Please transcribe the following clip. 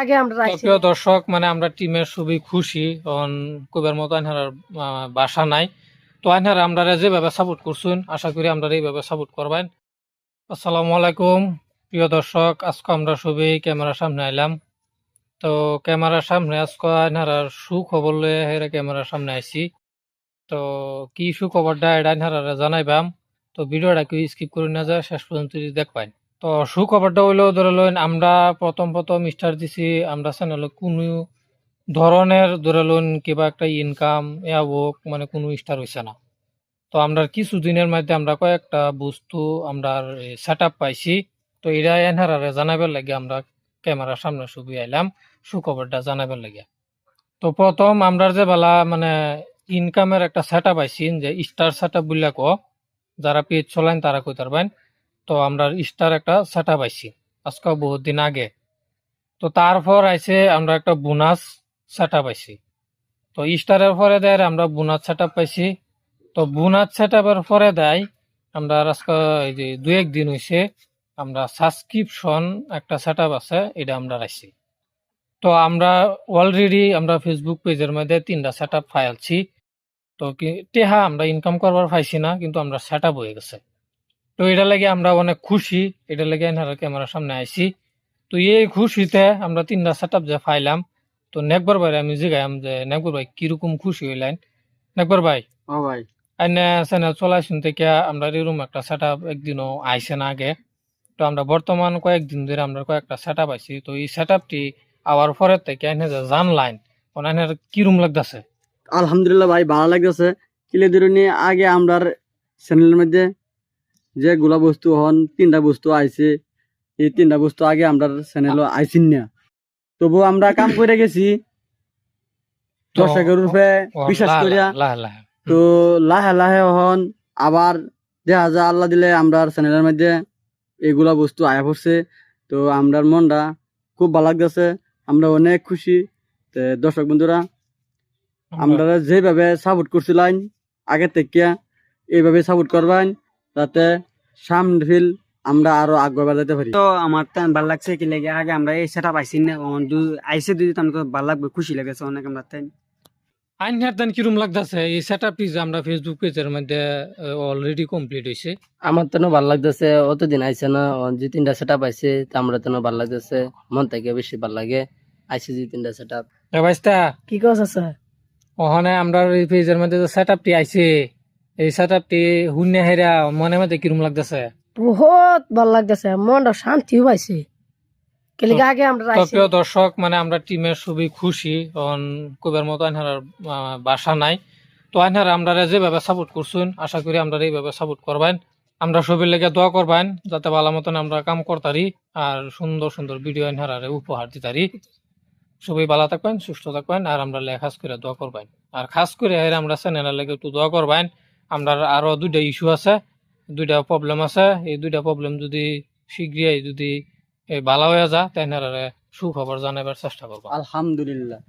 আগে আমরা রাখছি। প্রিয় দর্শক মানে আমরা টিমের খুবই খুশি অন কবির মতো বাসা নাই। তো আমরা যেভাবে সাপোর্ট করছুন আশা করি আমরা এইভাবে সাপোর্ট করবেন। আসসালামু আলাইকুম প্রিয় দর্শক আজকে আমরা সবই ক্যামেরার সামনে আইলাম। তো ক্যামেরার সামনে আজকে আইনহার সুখবর লয়ে হেরে ক্যামেরার সামনে আইছি। তো কি সুখবরটা এটা আইনহার জানাইবাম। তো ভিডিওটা কেউ স্কিপ করে না যায় শেষ পর্যন্ত দেখবেন। তো সুখবরটা হইল, ধরে লইন আমরা প্রথম প্রথম স্টার দিছি, আমরা চ্যানেলে কোনো ধরনের, ধরে লইন কিবা একটা ইনকাম ইয়া হোক মানে কোনো স্টার হইছে না। তো আমরা কিছু দিনের মধ্যে আমরা কয়েকটা বস্তু আমরা সেট আপ পাইছি, তো এটা এনহারারে জানাবার লাগে আমরা ক্যামেরার সামনে ছবি আইলাম, সুখবরটা জানাবার লাগে। তো প্রথম আমরা যে বেলা মানে ইনকামের একটা সেট আপ আইছি, যে স্টার সেট আপ বললে যারা পেজ চলাইন তারা কই পারবেন। তো আমরা স্টার একটা সেট আপ আইছি, আজকে বহুত দিন আগে। তো তারপর আইসে আমরা একটা বোনাস সেট আপ আইছি। তো স্টারের পরে দেয় আমরা বোনাস আপ পাইছি। তো বোনাস সেট আপের পরে দেয় আমরা আজকে এই যে দু এক দিন হইছে আমরা সাবস্ক্রিপশন একটা সেট আপ আছে, এটা আমরা রাখছি তো আমরা অলরেডি আমরা ফেসবুক পেজের মধ্যে তিনটা সেট আপ ফাইলছি তো টেহা আমরা ইনকাম করবার পাইছি না, কিন্তু আমরা সেট আপ হয়ে গেছে। তো এটা লাগে আমরা অনেক খুশি। এটা লাগে এনারা ক্যামেরার সামনে আইসি তো এই খুশিতে আমরা তিনটা সেট আপ যে ফাইলাম তো নেকবার ভাই আমি জিগাইম যে নেকবার ভাই কীরকম খুশি হইলেন? নেকবার ভাই? ও ভাই। আইনে চ্যানেল চলাইছেন থেকে আমরা এরকম একটা সেট আপ একদিনও আইসে না আগে। তো আমরা বর্তমান কয়েকদিন ধরে আমরা কয়েকটা সেট আপ আইছি। তো এই সেট আপটি আওয়ার পরে থেকে আইনে যে জানলাইন ওনার কিরম লাগতেছে? আলহামদুলিল্লাহ ভাই ভালো লাগতেছে। কিলে ধরুনি আগে আমরা চ্যানেলের মধ্যে যে গুলা বস্তু হন তিনটা বস্তু আইছে এই তিনটা বস্তু আগে আমরা চ্যানেল আইসিন না। তবু আমরা কাম করে গেছি। দর্শকের রূপে বিশ্বাস করিয়া। তো লাহে লাহে হন আবার দেখা যায় আল্লাহ দিলে আমরা চ্যানেলের মধ্যে এগুলা বস্তু আয়া পড়ছে। তো আমরার মনটা খুব ভালো লাগতেছে আমরা অনেক খুশি। তো দর্শক বন্ধুরা আমরা যেভাবে সাপোর্ট করছিলাম আগে থেকে এইভাবে সাপোর্ট করবেন। যাতে সামনে ফিল আমরা আরও আগ্রহ যেতে পারি। তো আমার তো ভালো লাগছে কি লাগে আগে আমরা এই সেটা পাইছি না আইসে দুই তো ভালো লাগবে খুশি লেগেছে অনেক আমরা তাই। আইন কিরম লাগতেছে? এই সেট আমরা ফেসবুক পেজের মধ্যে অলরেডি কমপ্লিট হয়েছে আমার তো ভালো লাগতেছে অতদিন আইসে না যে তিনটা সেট আপ আইসে তো আমরা তো ভালো লাগতেছে মন থেকে বেশি ভালো লাগে আইসে যে তিনটা সেট আপ কি কথা স্যার ওখানে আমরা এই পেজের মধ্যে যে সেট আপটি আইছে এই সেট আপটি শূন্য হেরা মনে মধ্যে কিরম লাগতেছে? বহুত ভালো লাগতেছে মনটা শান্তিও পাইছে। কেলিকে আগে আমরা প্রিয় দর্শক মানে আমরা টিমের খুবই খুশি অন কবির মতো বাসা নাই। তো আমরা যেভাবে সাপোর্ট করছুন আশা করি আমরা এইভাবে সাপোর্ট করবেন। আমরা সবের লেগে দোয়া করবেন যাতে ভালো মতন আমরা কাম করতারি আর সুন্দর সুন্দর ভিডিও আইনহার উপহার দিতারি। সবাই ভালো থাকবেন সুস্থ থাকবেন আর আমরা লেখা খাস করে দোয়া করবেন। আর খাস করে আমরা চ্যানেলের লেগে একটু দোয়া করবেন আমরা আরও দুইটা ইস্যু আছে, দুইটা প্রবলেম আছে। এই দুইটা প্রবলেম যদি শীঘ্রই যদি ভালো হয়ে যা তাহলে সুখবর জানাবার চেষ্টা করব। আলহামদুলিল্লাহ।